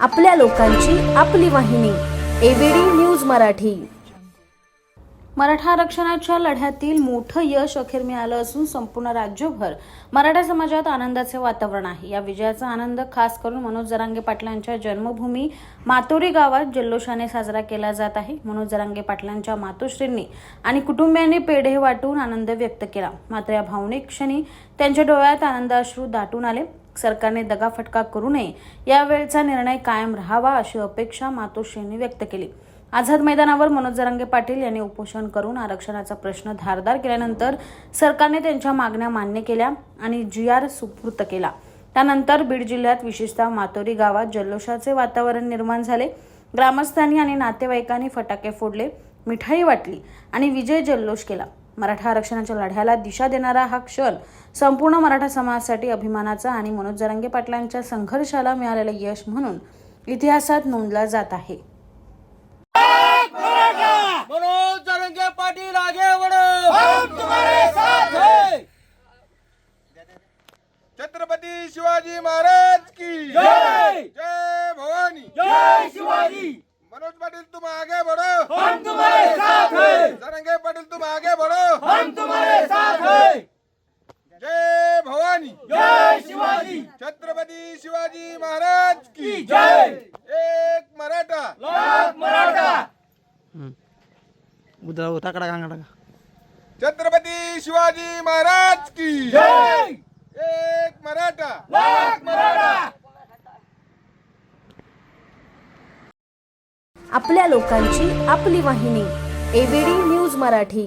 आपल्या लोकांची आपली वाहिनी एबीडी न्यूज मराठी. मराठा आरक्षणाच्या लढ्यातील मोठं यश अखेर मिळालं असून संपूर्ण राज्यभर मराठा समाजात आनंदाचे वातावरण आहे. या विजयाचा आनंद खास करून मनोज जरांगे पाटलांच्या जन्मभूमी मातोरी गावात जल्लोषाने साजरा केला जात आहे. मनोज जरांगे पाटलांच्या मातोश्रींनी आणि कुटुंबियांनी पेढे वाटून आनंद व्यक्त केला. मात्र या भावनिक क्षणी त्यांच्या डोळ्यात आनंदाश्रू दाटून आले. सरकारने दगाफटका करू नये. यावेळचा निर्णय कायम राहावा अशी अपेक्षा मातोश्रींनी व्यक्त केली. आझाद मैदानावर मनोज जरांगे पाटील यांनी उपोषण करून आरक्षणाचा प्रश्न धारदार केल्यानंतर सरकारने त्यांच्या मागण्या मान्य केल्या आणि जी आर सुपूर्त केला. त्यानंतर बीड जिल्ह्यात विशेषतः मातोरी गावात जल्लोषाचे वातावरण निर्माण झाले. ग्रामस्थांनी आणि नातेवाईकांनी फटाके फोडले मिठाई वाटली आणि विजय जल्लोष केला. मराठा आरक्षणाच्या लढ्याला दिशा देणारा हा क्षण संपूर्ण मराठा समाजासाठी अभिमानाचा आणि मनोज जरांगे पाटलांच्या संघर्षाला मिळालेलं यश म्हणून इतिहासात नोंदला जात आहे. मनोज जरंगे पाटील आगे बढ़ो हम तुम्हारे साथ हैं। छत्रपती शिवाजी महाराज की जय। जय भवानी. जय शिवाजी। मनोज पाटिल तुम आगे बढ़ो. हम तुम्हारे साथ हैं सरंगे पाटिल तुम आगे बढ़ो हम तुम्हारे साथ हैं जय भवानी जय शिवाजी छत्रपती शिवाजी महाराज की जय। एक मराठा। लाख मराठा। उद्या टाकडा कांगडा छत्रपती शिवाजी महाराज की जय। एक मराठा। लाख मराठा। आपल्या लोकांची आपली वाहिनी एबीडी न्यूज मराठी.